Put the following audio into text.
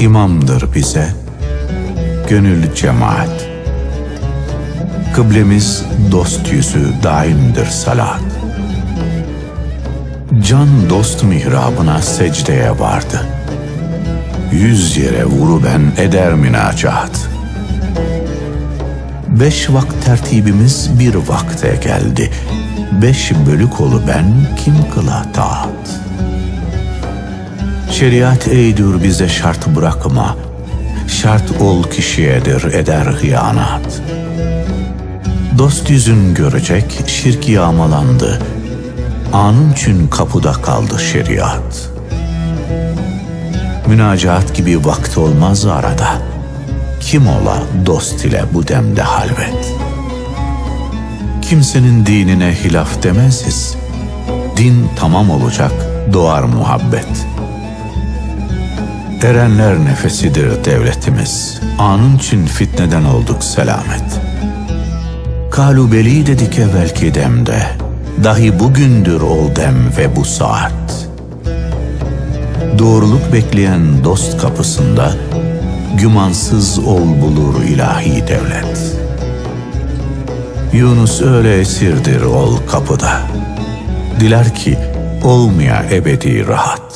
imamdır bize, gönül cemaat. Kıblemiz dost yüzü daimdir salat. Can dost mihrabına secdeye vardı. Yüz yere vuru ben eder münacat. Beş vakt tertibimiz bir vakte geldi. Beş bölük olu ben kim kıla taat. Şeriat eydür bize şart bırakma. Şart ol kişiyedir eder hıyanat. Dost yüzün görecek şirk yağmalandı. Anın için kapıda kaldı şeriat. Münacat gibi vakti olmaz arada. Kim ola dost ile bu demde halvet. Kimsenin dinine hilaf demeziz. Din tamam olacak, doğar muhabbet. Erenler nefesidir devletimiz. Anın için fitneden olduk selamet. Kalubeli dedik evvelki demde. Dahi bugündür ol dem ve bu saat. Doğruluk bekleyen dost kapısında gümansız ol bulur ilahi devlet. Yunus öyle esirdir ol kapıda. Diler ki olmaya ebedi rahat.